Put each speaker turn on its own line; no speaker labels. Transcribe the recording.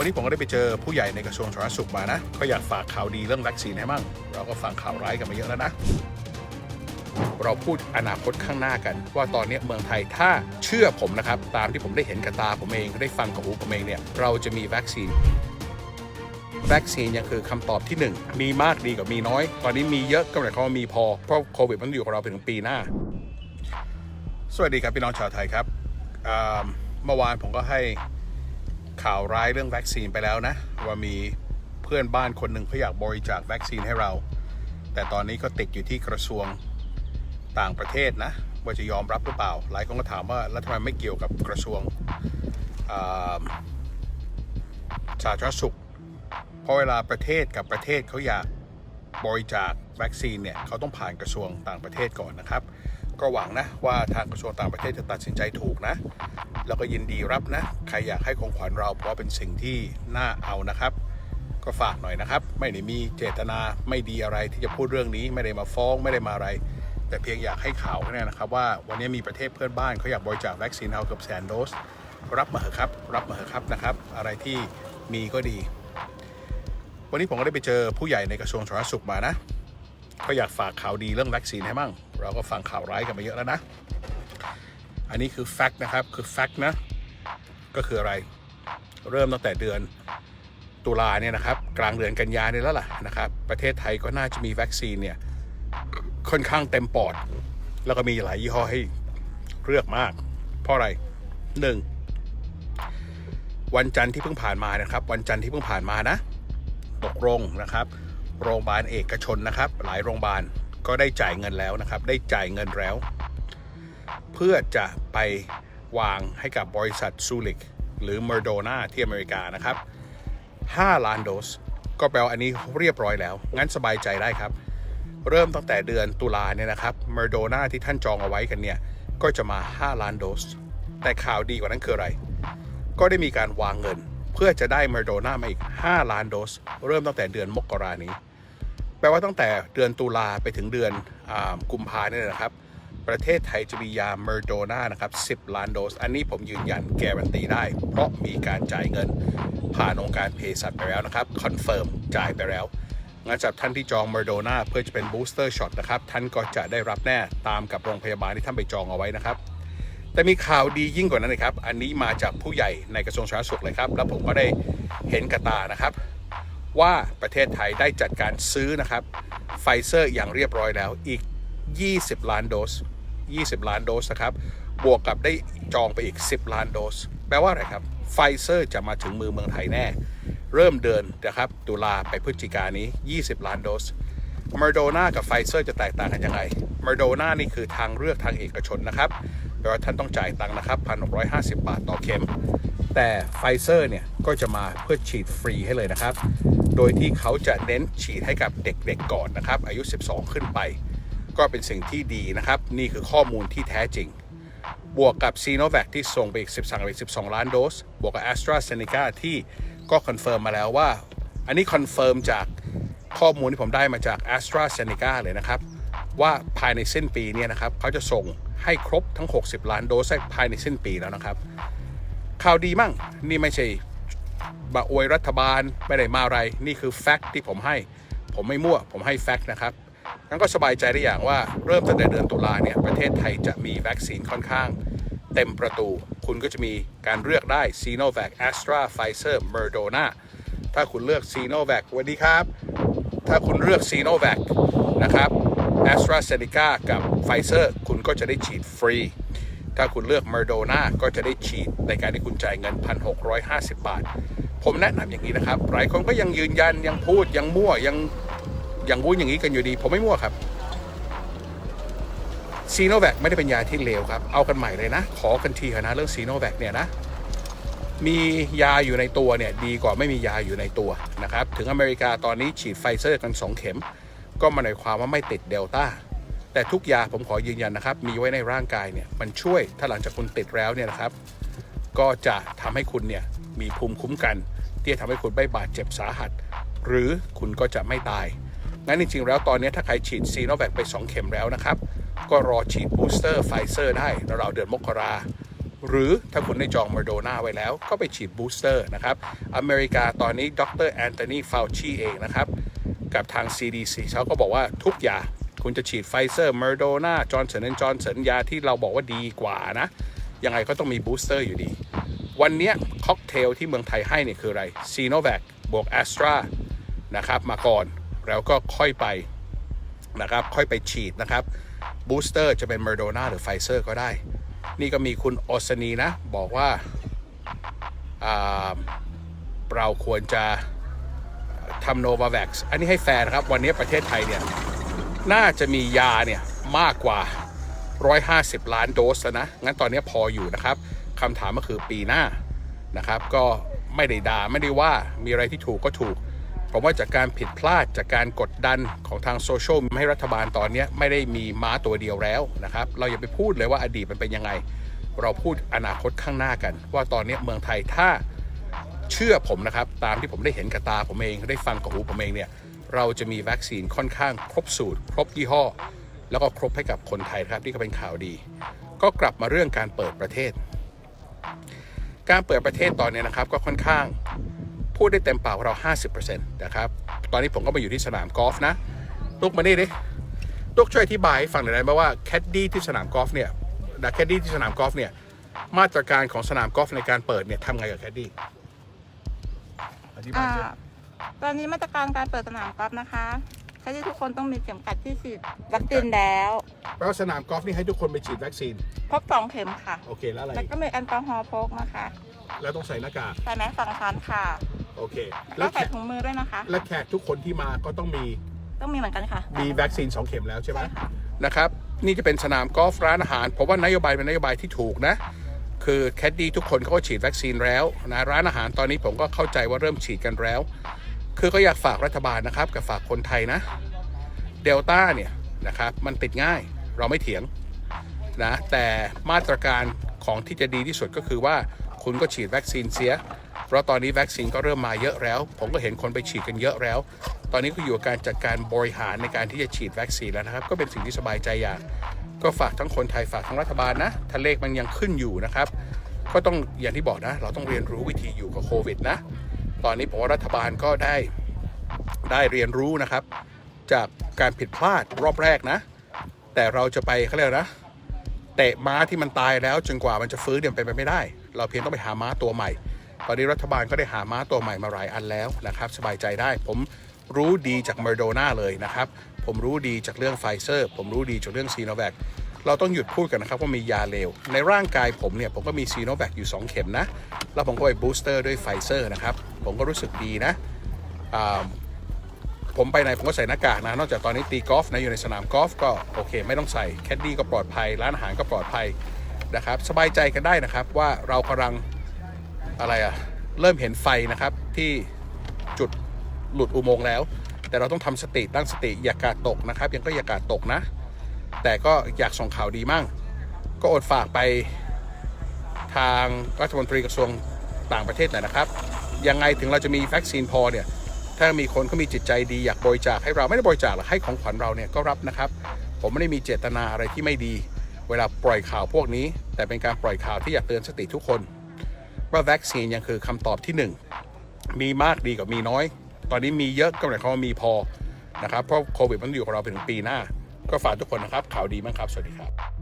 วันนี้ผมก็ได้ไปเจอผู้ใหญ่ในกระทรวงสาธารณสุขมานะ ก็อยากฝากข่าวดีเรื่องวัคซีนให้มั่ง เราก็ฟังข่าวร้ายกันมาเยอะแล้วนะ เราพูดอนาคตข้างหน้ากัน ว่าตอนนี้เมืองไทยถ้าเชื่อผมนะครับ ตามที่ผมได้เห็นกับตาผมเองได้ฟังกับหูผมเองเนี่ยเราจะมีวัคซีนวัคซีนยังคือคำตอบที่หนึ่งมีมากดีกว่ามีน้อย ตอนนี้มีเยอะก็หมายความว่ามีพอ เพราะโควิดมันอยู่กับเราไปถึงปีหน้า สวัสดีครับพี่น้องชาวไทยครับ เมื่อวานผมก็ให้ ข่าวร้ายเรื่องวัคซีนไปแล้วนะ ว่ามีเพื่อนบ้านคนหนึ่งเขาอยากบริจาควัคซีนให้เรา แต่ตอนนี้ก็ติดอยู่ที่กระทรวงต่างประเทศนะ ว่าจะยอมรับหรือเปล่า หลายคนก็ถามว่าแล้วทำไมไม่เกี่ยวกับกระทรวงสาธารณสุข เพราะเวลาประเทศกับประเทศเขาอยากบริจาควัคซีนเนี่ยเขาต้องผ่านกระทรวงต่างประเทศก่อนนะครับ ก็หวังนะว่าทางกระทรวงต่างประเทศจะตัดสินใจถูกนะ แล้วก็ยินดีรับนะ ใครอยากให้ของขวัญเราเพราะเป็นสิ่งที่น่าเอานะครับ ก็ฝากหน่อยนะครับ ไม่ได้มีเจตนาไม่ดีอะไรที่จะพูดเรื่องนี้ไม่ได้มาฟ้องไม่ได้มาอะไร แต่เพียงอยากให้ข่าวแค่นั้นนะครับ ว่าวันนี้มีประเทศเพื่อนบ้านเขาอยากบริจาควัคซีนเอาเกือบแสนโดสรับมาเถอะครับรับมาเถอะครับนะครับ อะไรที่มีก็ดี วันนี้ผมก็ได้ไปเจอผู้ใหญ่ในกระทรวงสาธารณสุขมานะก็อยากฝากข่าวดีเรื่องวัคซีนให้มั่ง เราก็ฟังข่าวร้ายกันมาเยอะแล้วนะ อันนี้คือแฟกต์นะครับ คือแฟกต์นะ ก็คืออะไร เริ่มตั้งแต่เดือนตุลาเนี่ยนะครับ กลางเดือนกันยาเนี่ยแล้วล่ะนะครับ ประเทศไทยก็น่าจะมีวัคซีนเนี่ยค่อนข้างเต็มปอด แล้วก็มีหลายยี่ห้อให้เลือกมาก เพราะอะไรหนึ่งวันจันทร์ที่เพิ่งผ่านมานะครับ วันจันทร์ที่เพิ่งผ่านมานะ ตกลงนะครับ โรงพยาบาลเอกชนนะครับ หลายโรงพยาบาลก็ได้จ่ายเงินแล้วนะครับ ได้จ่ายเงินแล้ว พื่อจะไปวางให้กับบริษัทซูริกหรือเมอร์โดนาที่อเมริกานะครับ 5 ล้านโดส ก็แปลว่าอันนี้เรียบร้อยแล้ว งั้นสบายใจได้ครับ เริ่มตั้งแต่เดือนตุลาเนี่ยนะครับเมอร์โดนาที่ท่านจองเอาไว้กันเนี่ย ก็จะมา 5 ล้านโดส แต่ข่าวดีกว่านั้นคืออะไร ก็ได้มีการวางเงิน เพื่อจะได้เมอร์โดนามาอีก 5 ล้านโดส เริ่มตั้งแต่เดือนมกรานี้ แปลว่าตั้งแต่เดือนตุลาไปถึงเดือนอกุมภาเนี่ยนะครับ ประเทศไทยจะมียาเมอร์โดนานะครับ10 ล้านโดส อันนี้ผมยืนยันแกรันตีได้ เพราะมีการจ่ายเงินผ่านองค์การเภสัชไปแล้วนะครับคอนเฟิร์มจ่ายไปแล้วงั้นจากท่านที่จองเมอร์โดนาเพื่อจะเป็นบูสเตอร์ช็อตนะครับท่านก็จะได้รับแน่ตามกับโรงพยาบาลที่ท่านไปจองเอาไว้นะครับแต่มีข่าวดียิ่งกว่านั้นนะครับ อันนี้มาจากผู้ใหญ่ในกระทรวงสาธารณสุขเลยครับ แล้วผมก็ได้เห็นกระตานะครับ ว่าประเทศไทยได้จัดการซื้อนะครับไฟเซอร์อย่างเรียบร้อยแล้วอีก 20 ล้านโดส 20 ล้านโดสนะครับ บวกกับได้จองไปอีก 10 ล้านโดส แปลว่าอะไรครับ ไฟเซอร์จะมาถึงมือเมืองไทยแน่ เริ่มเดินนะครับ ตุลาไปพฤศจิกานี้ 20 ล้านโดส m ม r d o n a กับไฟเซอร์จะแตกต่างกันยังไงม r d o n a นี่คือทางเลือกทางเอกชนนะครับแปลว่าท่านต้องจ่ายตังค์นะครับ 1,650 บาทต่อเข็ม แต่ไฟเซอร์เนี่ยก็จะมาเพื่อฉีดฟรีให้เลยนะครับ โดยที่เขาจะเน้นฉีดให้กับเด็กๆก่อนนะครับ อายุ 12 ขึ้นไป ก็เป็นสิ่งที่ดีนะครับ นี่คือข้อมูลที่แท้จริง บวกกับซีโนแวคที่ส่งไปอีก 13อีก12 ล้านโดส บวกกับ a s t r a z เซ e c a ที่ก็คอนเฟิร์มมาแล้วว่า อันนี้คอนเฟิร์มจากข้อมูลที่ผมได้มาจาก a s t r a z เซ e c a เลยนะครับ ว่าภายในสิ้นปีเนี้นะครับเขาจะส่งให้ครบทั้ง 60 ล้านโดสภายในสิ้นปีแล้วนะครับ ข่าวดีมั่งนี่ไม่ใช่บาอวยรัฐบาลไม่ได้มาอะไร นี่คือแฟกต์ที่ผมให้ ผมไม่มั่ว ผมให้แฟกต์นะครับ งั้นก็สบายใจได้อย่างว่าเริ่มตั้งแต่เดือนตุลาเนี่ยประเทศไทยจะมีวัคซีนค่อนข้าง เต็มประตู คุณก็จะมีการเลือกได้ซีโนแวคแอสตราไฟเซอร์เมอร์โดนาถ้าคุณเลือกซีโนแวควันนี้ครับ ถ้าคุณเลือกซีโนแวคนะครับแอสตราเซเนกากับไฟเซอร์คุณก็จะได้ฉีดฟรี ถ้าคุณเลือกเมอร์โดนาก็จะได้ฉีดในการที่คุณจ่ายเงิน 1,650 บาท ผมแนะนำอย่างนี้นะครับ หลายคนก็ยังยืนยันยังพูดยังมั่วยัง อยังพูดอย่างนี้กันอยู่ดี ผมไม่มั่วครับซีโนแวคไม่ได้เป็นยาที่เลวครับ เอากันใหม่เลยนะ ขอกันทีเถอะนะเรื่องซีโนแวคเนี่ยนะ มียาอยู่ในตัวเนี่ยดีกว่าไม่มียาอยู่ในตัวนะครับ ถึงอเมริกาตอนนี้ฉีดไฟเซอร์กัน 2 เข็ม ก็หมายความว่าไม่ติดเดลต้า แต่ทุกยาผมขอยืนยันนะครับ มีไว้ในร่างกายเนี่ยมันช่วยถ้าหลังจากคุณติดแล้วเนี่ยนะครับ ก็จะทำให้คุณเนี่ยมีภูมิคุ้มกัน ที่จะทำให้คุณไม่บาดเจ็บสาหัส หรือคุณก็จะไม่ตาย งั้นจริงๆ แล้วตอนนี้ถ้าใครฉีดซีโนแวคไป 2 เข็มแล้วนะครับ ก็รอฉีดบูสเตอร์ไฟเซอร์ได้ราวเดือนมกราหรือถ้าคุณได้จองมาโดนาไว้แล้ว ก็ไปฉีดบูสเตอร์นะครับ อเมริกาตอนนี้ดรแอนโทนีฟาวชีเองนะครับ กับทาง CDC เขาก็บอกว่าทุกยาคุณจะฉีดไฟเซอร์เมอร์โดนาจอร์นสันจอร์นสันยาที่เราบอกว่าดีกว่านะ ยังไงก็ต้องมีบูสเตอร์อยู่ดี วันนี้ค็อกเทลที่เมืองไทยให้เนี่ยคืออะไรซีโนแวคบวกแอสตรานะครับมาก่อน แล้วก็ค่อยไปนะครับ ค่อยไปฉีดนะครับบูสเตอร์จะเป็นเมอร์โดนาหรือไฟเซอร์ก็ได้ นี่ก็มีคุณออสนีนะ บอกว่าาเราควรจะทำโนวาแว็กซ์อันนี้ให้แฟร์นะครับ วันนี้ประเทศไทยเนี่ย น่าจะมียาเนี่ย มากกว่า 150 ล้านโดสนะ งั้นตอนนี้พออยู่นะครับคำถามก็คือปีหน้านะครับ ก็ไม่ได้ด่าไม่ได้ว่ามีอะไรที่ถูกก็ถูก ผมว่าจากการผิดพลาดจากการกดดันของทางโซเชียลให้รัฐบาลตอนนี้ไม่ได้มีม้าตัวเดียวแล้วนะครับ เราอย่าไปพูดเลยว่าอดีตมันเป็นยังไง เราพูดอนาคตข้างหน้ากัน ว่าตอนนี้เมืองไทยถ้าเชื่อผมนะครับ ตามที่ผมได้เห็นกับตาผมเองได้ฟังกับหูผมเองเนี่ยเราจะมีวัคซีนค่อนข้างครบสูตร ครบยี่ห้อ แล้วก็ครบให้กับคนไทยครับนี่ก็เป็นข่าวดี ก็กลับมาเรื่องการเปิดประเทศ การเปิดประเทศตอนนี้นะครับก็ค่อนข้าง พูดได้เต็มปากว่าเรา 50%นะครับ ตอนนี้ผมก็มาอยู่ที่สนามกอล์ฟนะลุกมานี่ดิลุกช่วยอธิบายให้ฟังหน่อยได้ไหมว่าแคดดี้ที่สนามกอล์ฟเนี่ยแคดดี้ที่สนามกอล์ฟเนี่ย มาตรการของสนามกอล์ฟในการเปิดเนี่ยทำไงกับแคดดี้ อธิบาย
อ่า
สิ
ตอนนี้มาตรการการเปิดสนามกอล์ฟนะคะใช้ที่ทุกคนต้องมีเข็มขัดที่ฉีดวัคซีนแล้ว
แล้วสนามกอล์ฟนี่ให้ทุกคนไปฉีดวัคซีน
ครบสองเข็มค่ะ
โอเคแล้วอะไร
แล้ว
อีก
ก็มีแอลกอฮอล์พกนะคะ
แล้วต้องใส่หน้ากาก
ใส่แมสสองชั้นค่ะ
โอเค
แล้
แล้วว
ใส่
แขก
ถุงมือด้วยนะคะ
และแขกทุกคนที่มาก็ต้องมี
ต้องมีเหมือนกันค่ะ
มีวัคซีน 2 เข็มแล้วใช่ไหม
ใช่ค่ะ
นะครับ นี่จะเป็นสนามกอล์ฟร้านอาหาร เพราะว่านโยบายเป็นนโยบายที่ถูกนะ คือแคดดี้ทุกคนเขาก็ฉีดวัคซีนแล้วนะร้านอาหารตอนนี้ผมก็เข้าใจว่าเริ่มฉีดกันแล้ว คือก็อยากฝากรัฐบาลนะครับ กับฝากคนไทยนะเดลต้าเนี่ยนะครับมันติดง่ายเราไม่เถียงนะแต่มาตรการของที่จะดีที่สุดก็คือว่าคุณก็ฉีดวัคซีนเสีย เพราะตอนนี้วัคซีนก็เริ่มมาเยอะแล้ว ผมก็เห็นคนไปฉีดกันเยอะแล้ว ตอนนี้ก็อยู่กับการจัดการบริหารในการที่จะฉีดวัคซีนแล้วนะครับ ก็เป็นสิ่งที่สบายใจอย่าง ก็ฝากทั้งคนไทยฝากทั้งรัฐบาลนะถ้าเลขมันยังขึ้นอยู่นะครับ ก็ต้องอย่างที่บอกนะ เราต้องเรียนรู้วิธีอยู่กับโควิดนะ ตอนนี้ผมว่ารัฐบาลก็ได้ได้เรียนรู้นะครับ จากการผิดพลาดรอบแรกนะ แต่เราจะไปเขาเรียกนะเตะม้าที่มันตายแล้วจนกว่ามันจะฟื้นเนี่ยเป็นไปไม่ได้ เราเพียงต้องไปหาม้าตัวใหม่ อนนี้รัฐบาลก็ได้หาม้าตัวใหม่มาหลายอันแล้วนะครับ สบายใจได้ ผมรู้ดีจากมอร์โดนาเลยนะครับ ผมรู้ดีจากเรื่องไฟเซอร์ ผมรู้ดีจากเรื่องซีโนแวคเราต้องหยุดพูดกันนะครับว่ามียาเลวในร่างกายผมเนี่ย ผมก็มีซีโนแวคอยู่ 2 เข็มนะ แล้วผมก็ไปบูสเตอร์ด้วยไฟเซอร์นะครับ ผมก็รู้สึกดีนะผมไปไหนผมก็ใส่หน้ากากนะ นอกจากตอนนี้ตีกอล์ฟนะอยู่ในสนามกอล์ฟก็โอเค ไม่ต้องใส่แคดดี้ก็ปลอดภัย ร้านอาหารก็ปลอดภัยนะครับ สบายใจกันได้นะครับว่าเรากำลัง อะไรอะเริ่มเห็นไฟนะครับที่จุดหลุดอุโมงค์แล้ว แต่เราต้องทำสติตั้งสติอย่ากาดตกนะครับ ยังก็อย่ากาดตกนะ แต่ก็อยากส่งข่าวดีมั่ง ก็อดฝากไปทางรัฐมนตรีกระทรวงต่างประเทศหน่อยนะครับ ยังไงถึงเราจะมีวัคซีนพอเนี่ยถ้ามีคนเขามีจิตใจดีอยากบริจาคให้เราไม่ได้บริจาคหรอกให้ของขวัญเราเนี่ยก็รับนะครับ ผมไม่ได้มีเจตนาอะไรที่ไม่ดี เวลาปล่อยข่าวพวกนี้ แต่เป็นการปล่อยข่าวที่อยากเตือนสติทุกคน ว่าวัคซีนยังคือคำตอบที่หนึ่งมีมากดีกว่ามีน้อย ตอนนี้มีเยอะก็หมายความว่ามีพอนะครับเพราะโควิดมันอยู่กับเราเปถึงปีหน้า ก็ฝากทุกคนนะครับข่าวดีมั้งครับ สวัสดีครับ